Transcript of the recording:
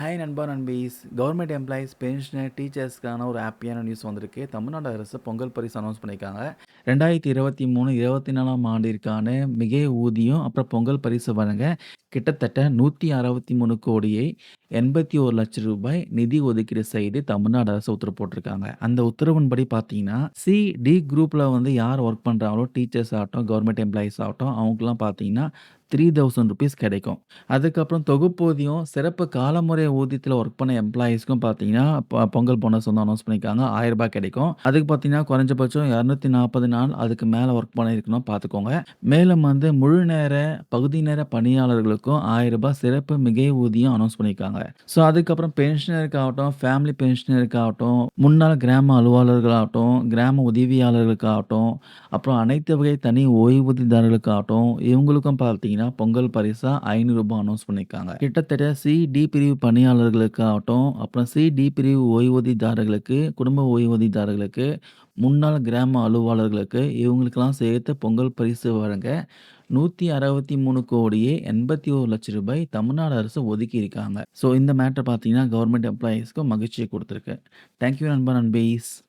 Hi நண்பா நண்பீஸ். Government employees pensioner டீச்சர்ஸ்க்கான ஒரு ஹாப்பியான நியூஸ் வந்திருக்கு. தமிழ்நாடு அரசு பொங்கல் பரிசு அனௌன்ஸ் பண்ணியிருக்காங்க. ரெண்டாயிரத்தி இருபத்தி மூணு இருபத்தி நாலாம் ஆண்டிற்கான மிக ஊதியம் அப்புறம் பொங்கல் பரிசு வழங்க கிட்டத்தட்ட நூற்றி அறுபத்தி மூணு கோடியை எண்பத்தி ஒரு லட்சம் ரூபாய் நிதி ஒதுக்கீடு செய்து தமிழ்நாடு அரசு உத்தரவு போட்டிருக்காங்க. அந்த உத்தரவின்படி பார்த்தீங்கன்னா சி டி குரூப்பில் வந்து யார் ஒர்க் பண்ணுறாங்களோ டீச்சர்ஸ் ஆகட்டும் கவர்மெண்ட் எம்ப்ளாயீஸ் ஆகட்டும் அவங்களாம் பார்த்தீங்கன்னா த்ரீ தௌசண்ட் ருபீஸ் கிடைக்கும். அதுக்கப்புறம் தொகுப்பூதியம் சிறப்பு காலமுறை ஊதியத்தில் ஒர்க் பண்ண எம்ப்ளாயீஸ்க்கும் பார்த்தீங்கன்னா பொங்கல் போனஸ் வந்து அனௌன்ஸ் பண்ணியிருக்காங்க. ஆயிரம் ரூபாய் கிடைக்கும். அதுக்கு பார்த்தீங்கன்னா குறைஞ்சபட்சம் இரநூத்தி நாற்பது நாள் அதுக்கு மேலே ஒர்க் பண்ணியிருக்கணும் பார்த்துக்கோங்க மேலும் வந்து முழு நேர பகுதி நேர பணியாளர்களுக்கும் ஆயிரம் ரூபாய் சிறப்பு மிகை ஊதியம் அனௌன்ஸ் பண்ணியிருக்காங்க. ஸோ அதுக்கப்புறம் பென்ஷனருக்காகட்டும் ஃபேமிலி பென்ஷனருக்காகட்டும் முன்னாள் கிராம அலுவலர்களாகட்டும் கிராம உதவியாளர்களுக்காகட்டும் அப்புறம் அனைத்து வகை தனி ஓய்வூதியதாரர்களுக்காகட்டும் இவங்களுக்கும் பார்த்தீங்கன்னா பொங்கல் பரிசா ஐநூறு அனௌன்ஸ் பண்ணியிருக்காங்க கிட்டத்தட்ட சி டி பிரிவு பணியாளர்களுக்காகட்டும் அப்புறம் சி டி பிரிவு ஓய்வூதியதாரர்களுக்கு குடும்ப ஓய்வூதியதாரர்களுக்கு முன்னாள் கிராம அலுவலர்களுக்கு இவங்களுக்கெல்லாம் சேர்த்து பொங்கல் பரிசு வழங்க நூற்றி அறுபத்தி மூணு கோடியே எண்பத்தி ஒரு லட்சம் ரூபாய் தமிழ்நாடு அரசு ஒதுக்கி இருக்காங்க ஸோ இந்த மேட்டர் பார்த்தீங்கன்னா கவர்மெண்ட் எம்ப்ளாயீஸ்க்கு மகிழ்ச்சியை கொடுத்துருக்கு. தேங்க்யூ நண்பா நண்பீஸ்